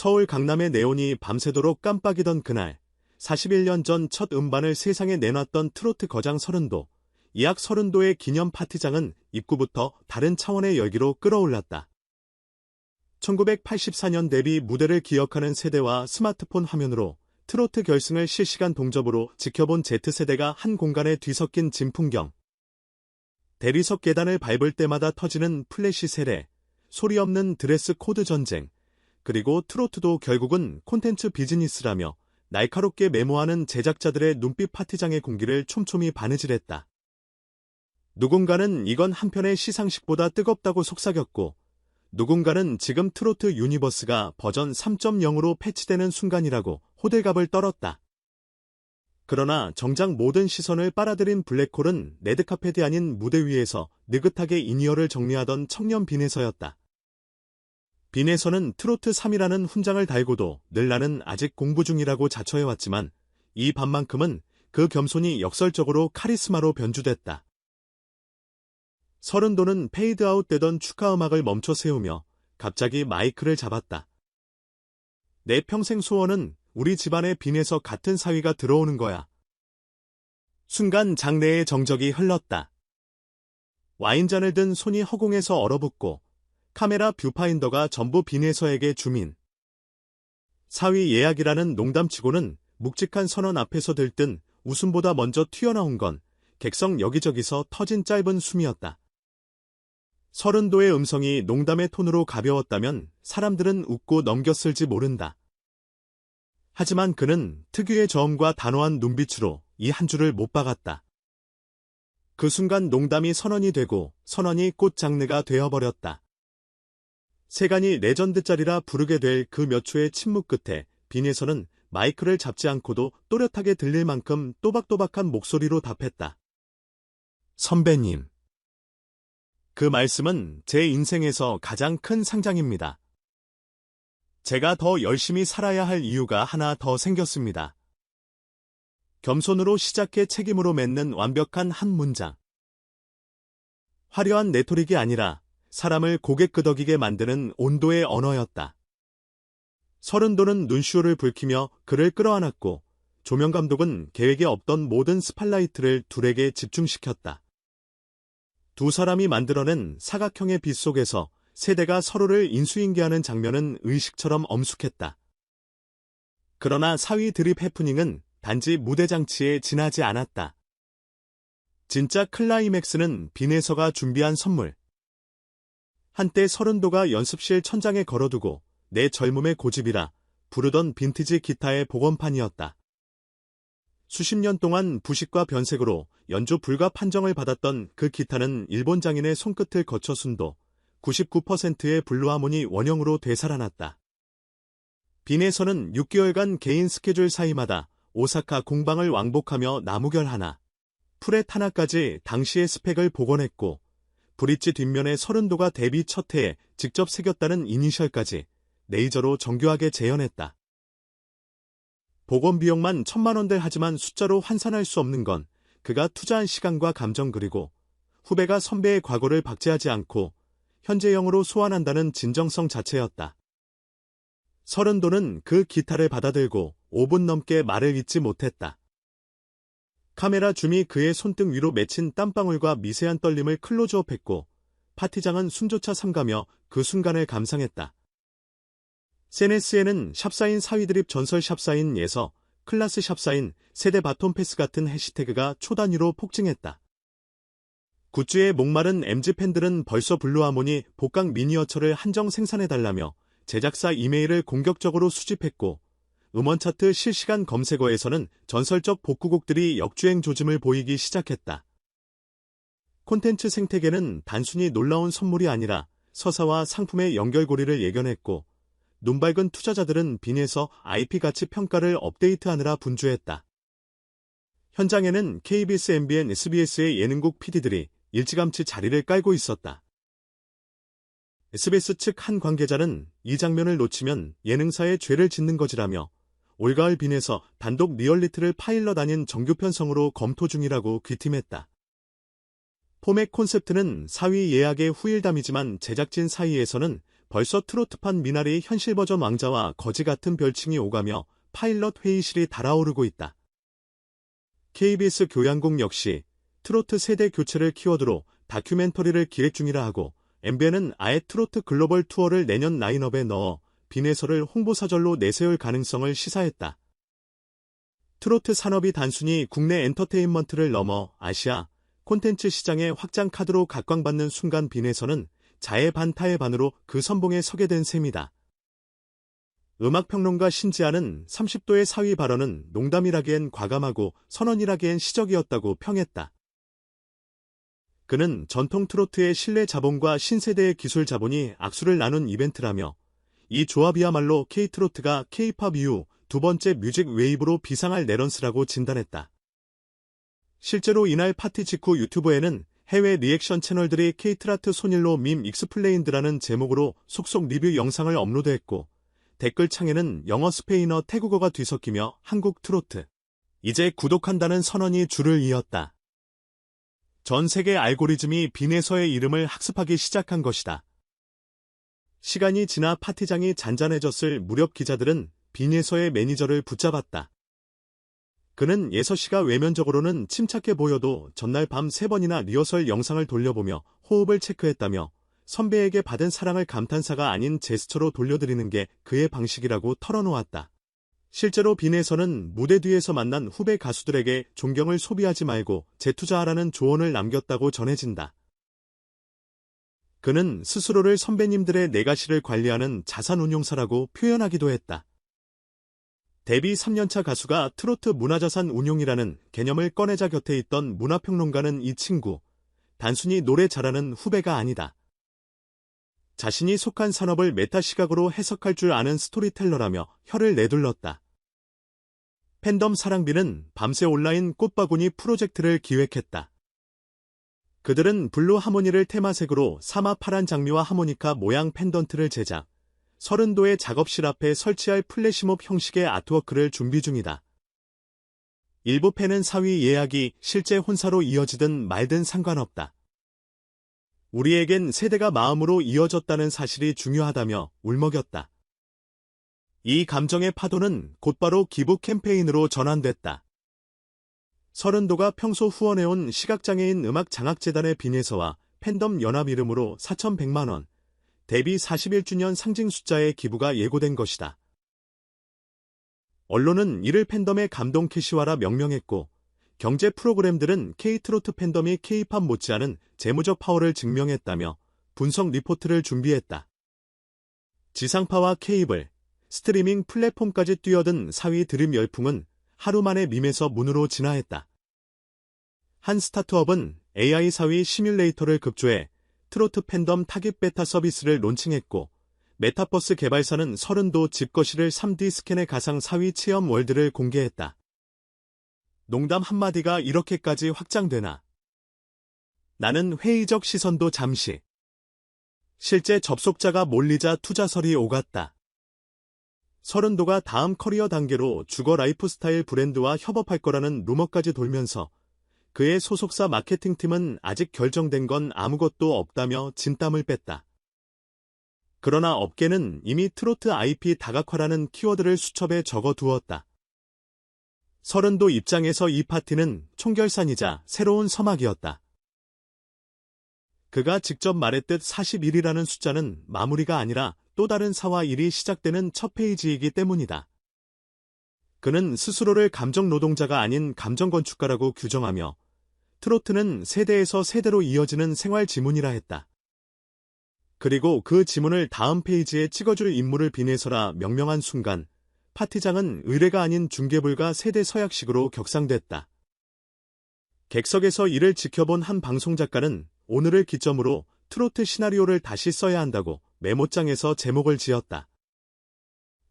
서울 강남의 네온이 밤새도록 깜빡이던 그날, 41년 전 첫 음반을 세상에 내놨던 트로트 거장 서른도, 이악 서른도의 기념 파티장은 입구부터 다른 차원의 열기로 끌어올랐다. 1984년 데뷔 무대를 기억하는 세대와 스마트폰 화면으로 트로트 결승을 실시간 동접으로 지켜본 Z세대가 한 공간에 뒤섞인 진풍경. 대리석 계단을 밟을 때마다 터지는 플래시 세례, 소리 없는 드레스 코드 전쟁, 그리고 트로트도 결국은 콘텐츠 비즈니스라며 날카롭게 메모하는 제작자들의 눈빛 파티장의 공기를 촘촘히 바느질했다. 누군가는 이건 한편의 시상식보다 뜨겁다고 속삭였고, 누군가는 지금 트로트 유니버스가 버전 3.0으로 패치되는 순간이라고 호들갑을 떨었다. 그러나 정작 모든 시선을 빨아들인 블랙홀은 레드카펫이 아닌 무대 위에서 느긋하게 이니어를 정리하던 청년 빈에서였다. 빈에서는 트로트 3이라는 훈장을 달고도 늘 나는 아직 공부 중이라고 자처해왔지만 이 밤만큼은 그 겸손이 역설적으로 카리스마로 변주됐다. 서른도는 페이드아웃 되던 축하 음악을 멈춰 세우며 갑자기 마이크를 잡았다. 내 평생 소원은 우리 집안의 빈에서 같은 사위가 들어오는 거야. 순간 장내의 정적이 흘렀다. 와인잔을 든 손이 허공에서 얼어붙고 카메라 뷰파인더가 전부 빈에서에게 주민. 사위 예약이라는 농담치고는 묵직한 선언 앞에서 들뜬 웃음보다 먼저 튀어나온 건 객성 여기저기서 터진 짧은 숨이었다. 서른도의 음성이 농담의 톤으로 가벼웠다면 사람들은 웃고 넘겼을지 모른다. 하지만 그는 특유의 저음과 단호한 눈빛으로 이 한 줄을 못 박았다. 그 순간 농담이 선언이 되고 선언이 꽃 장르가 되어버렸다. 세간이 레전드짜리라 부르게 될 그 몇 초의 침묵 끝에 빈에서는 마이크를 잡지 않고도 또렷하게 들릴 만큼 또박또박한 목소리로 답했다. 선배님. 그 말씀은 제 인생에서 가장 큰 상장입니다. 제가 더 열심히 살아야 할 이유가 하나 더 생겼습니다. 겸손으로 시작해 책임으로 맺는 완벽한 한 문장. 화려한 내토릭이 아니라 사람을 고개 끄덕이게 만드는 온도의 언어였다. 서른도는 눈시울을 붉히며 그를 끌어안았고 조명감독은 계획에 없던 모든 스팔라이트를 둘에게 집중시켰다. 두 사람이 만들어낸 사각형의 빛 속에서 세대가 서로를 인수인계하는 장면은 의식처럼 엄숙했다. 그러나 사위 드립 해프닝은 단지 무대 장치에 지나지 않았다. 진짜 클라이맥스는 빈에서가 준비한 선물. 한때 서른도가 연습실 천장에 걸어두고 내 젊음의 고집이라 부르던 빈티지 기타의 복원판이었다. 수십 년 동안 부식과 변색으로 연주 불가 판정을 받았던 그 기타는 일본 장인의 손끝을 거쳐 순도 99%의 블루하모니 원형으로 되살아났다. 빈에서는 6개월간 개인 스케줄 사이마다 오사카 공방을 왕복하며 나무결 하나, 프렛 하나까지 당시의 스펙을 복원했고 브릿지 뒷면에 서른도가 데뷔 첫 해에 직접 새겼다는 이니셜까지 레이저로 정교하게 재현했다. 복원 비용만 천만 원대 하지만 숫자로 환산할 수 없는 건 그가 투자한 시간과 감정 그리고 후배가 선배의 과거를 박제하지 않고 현재형으로 소환한다는 진정성 자체였다. 서른도는 그 기타를 받아들고 5분 넘게 말을 잇지 못했다. 카메라 줌이 그의 손등 위로 맺힌 땀방울과 미세한 떨림을 클로즈업했고 파티장은 숨조차 삼가며 그 순간을 감상했다. 세네스에는 샵사인 사위드립 전설 샵사인에서 클라스 샵사인 세대 바톤 패스 같은 해시태그가 초단위로 폭증했다. 굿즈에 목마른 MG 팬들은 벌써 블루하모니 복강 미니어처를 한정 생산해달라며 제작사 이메일을 공격적으로 수집했고 음원 차트 실시간 검색어에서는 전설적 복구곡들이 역주행 조짐을 보이기 시작했다. 콘텐츠 생태계는 단순히 놀라운 선물이 아니라 서사와 상품의 연결고리를 예견했고 눈밝은 투자자들은 빈에서 IP 가치 평가를 업데이트하느라 분주했다. 현장에는 KBS, MBN, SBS의 예능국 PD들이 일찌감치 자리를 깔고 있었다. SBS 측 한 관계자는 이 장면을 놓치면 예능사에 죄를 짓는 거지라며 올가을 빈에서 단독 리얼리티를 파일럿 아닌 정규 편성으로 검토 중이라고 귀띔했다. 포맥 콘셉트는 사위 예약의 후일담이지만 제작진 사이에서는 벌써 트로트판 미나리 현실 버전 왕자와 거지 같은 별칭이 오가며 파일럿 회의실이 달아오르고 있다. KBS 교양국 역시 트로트 세대 교체를 키워드로 다큐멘터리를 기획 중이라 하고 MBN은 아예 트로트 글로벌 투어를 내년 라인업에 넣어 비내설을 홍보사절로 내세울 가능성을 시사했다. 트로트 산업이 단순히 국내 엔터테인먼트를 넘어 아시아 콘텐츠 시장의 확장 카드로 각광받는 순간 빈에서는 자해 반타의 반으로 그 선봉에 서게 된 셈이다. 음악평론가 신지아는 30도의 사위 발언은 농담이라기엔 과감하고 선언이라기엔 시적이었다고 평했다. 그는 전통 트로트의 신뢰 자본과 신세대의 기술 자본이 악수를 나눈 이벤트라며 이 조합이야말로 K트로트가 K팝 이후 두 번째 뮤직 웨이브로 비상할 내런스라고 진단했다. 실제로 이날 파티 직후 유튜브에는 해외 리액션 채널들이 K트라트 손일로 밈 익스플레인드라는 제목으로 속속 리뷰 영상을 업로드했고 댓글창에는 영어 스페인어 태국어가 뒤섞이며 한국 트로트 이제 구독한다는 선언이 줄을 이었다. 전 세계 알고리즘이 빈에서의 이름을 학습하기 시작한 것이다. 시간이 지나 파티장이 잔잔해졌을 무렵 기자들은 빈에서의 매니저를 붙잡았다. 그는 예서 씨가 외면적으로는 침착해 보여도 전날 밤세 번이나 리허설 영상을 돌려보며 호흡을 체크했다며 선배에게 받은 사랑을 감탄사가 아닌 제스처로 돌려드리는 게 그의 방식이라고 털어놓았다. 실제로 빈에서는 무대 뒤에서 만난 후배 가수들에게 존경을 소비하지 말고 재투자하라는 조언을 남겼다고 전해진다. 그는 스스로를 선배님들의 내가시를 관리하는 자산운용사라고 표현하기도 했다. 데뷔 3년차 가수가 트로트 문화자산 운용이라는 개념을 꺼내자 곁에 있던 문화평론가는 이 친구, 단순히 노래 잘하는 후배가 아니다. 자신이 속한 산업을 메타 시각으로 해석할 줄 아는 스토리텔러라며 혀를 내둘렀다. 팬덤 사랑비는 밤새 온라인 꽃바구니 프로젝트를 기획했다. 그들은 블루 하모니를 테마색으로 사마 파란 장미와 하모니카 모양 펜던트를 제작, 서른도의 작업실 앞에 설치할 플래시몹 형식의 아트워크를 준비 중이다. 일부 팬은 사위 예약이 실제 혼사로 이어지든 말든 상관없다. 우리에겐 세대가 마음으로 이어졌다는 사실이 중요하다며 울먹였다. 이 감정의 파도는 곧바로 기부 캠페인으로 전환됐다. 서른도가 평소 후원해온 시각장애인 음악장학재단의 빈에서와 팬덤 연합 이름으로 4,100만원, 데뷔 41주년 상징 숫자의 기부가 예고된 것이다. 언론은 이를 팬덤의 감동 캐시화라 명명했고 경제 프로그램들은 K트로트 팬덤이 K팝 못지않은 재무적 파워를 증명했다며 분석 리포트를 준비했다. 지상파와 케이블, 스트리밍 플랫폼까지 뛰어든 사위 드림 열풍은 하루 만에 밈에서 문으로 진화했다. 한 스타트업은 AI 사위 시뮬레이터를 급조해 트로트 팬덤 타깃 베타 서비스를 론칭했고 메타버스 개발사는 서른도 집거실을 3D 스캔의 가상 사위 체험 월드를 공개했다. 농담 한마디가 이렇게까지 확장되나? 나는 회의적 시선도 잠시. 실제 접속자가 몰리자 투자설이 오갔다. 서른도가 다음 커리어 단계로 주거 라이프스타일 브랜드와 협업할 거라는 루머까지 돌면서 그의 소속사 마케팅팀은 아직 결정된 건 아무것도 없다며 진땀을 뺐다. 그러나 업계는 이미 트로트 IP 다각화라는 키워드를 수첩에 적어두었다. 서른도 입장에서 이 파티는 총결산이자 새로운 서막이었다. 그가 직접 말했듯 41이라는 숫자는 마무리가 아니라 또 다른 사와 일이 시작되는 첫 페이지이기 때문이다. 그는 스스로를 감정 노동자가 아닌 감정 건축가라고 규정하며 트로트는 세대에서 세대로 이어지는 생활 지문이라 했다. 그리고 그 지문을 다음 페이지에 찍어줄 인물을 비내서라 명명한 순간 파티장은 의뢰가 아닌 중계불가 세대 서약식으로 격상됐다. 객석에서 이를 지켜본 한 방송 작가는 오늘을 기점으로 트로트 시나리오를 다시 써야 한다고 메모장에서 제목을 지었다.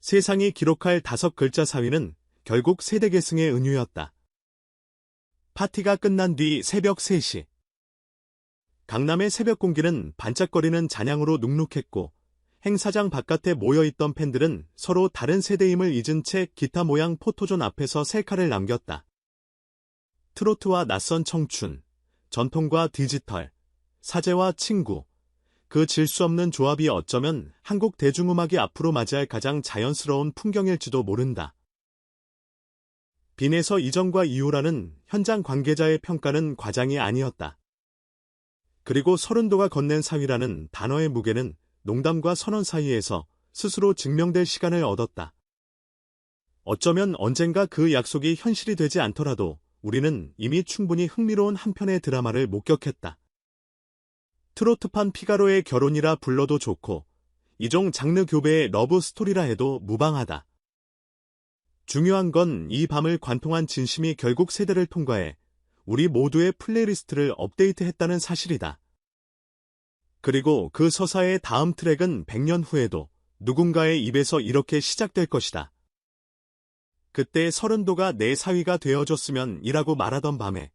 세상이 기록할 다섯 글자 사위는 결국 세대 계승의 은유였다. 파티가 끝난 뒤 새벽 3시. 강남의 새벽 공기는 반짝거리는 잔향으로 눅눅했고 행사장 바깥에 모여있던 팬들은 서로 다른 세대임을 잊은 채 기타 모양 포토존 앞에서 셀카를 남겼다. 트로트와 낯선 청춘, 전통과 디지털, 사제와 친구, 그 질 수 없는 조합이 어쩌면 한국 대중음악이 앞으로 맞이할 가장 자연스러운 풍경일지도 모른다. 빈에서 이전과 이후라는 현장 관계자의 평가는 과장이 아니었다. 그리고 서른도가 건넨 사위라는 단어의 무게는 농담과 선언 사이에서 스스로 증명될 시간을 얻었다. 어쩌면 언젠가 그 약속이 현실이 되지 않더라도 우리는 이미 충분히 흥미로운 한 편의 드라마를 목격했다. 트로트판 피가로의 결혼이라 불러도 좋고 이종 장르 교배의 러브 스토리라 해도 무방하다. 중요한 건 이 밤을 관통한 진심이 결국 세대를 통과해 우리 모두의 플레이리스트를 업데이트했다는 사실이다. 그리고 그 서사의 다음 트랙은 100년 후에도 누군가의 입에서 이렇게 시작될 것이다. 그때 서른도가 내 사위가 되어줬으면 이라고 말하던 밤에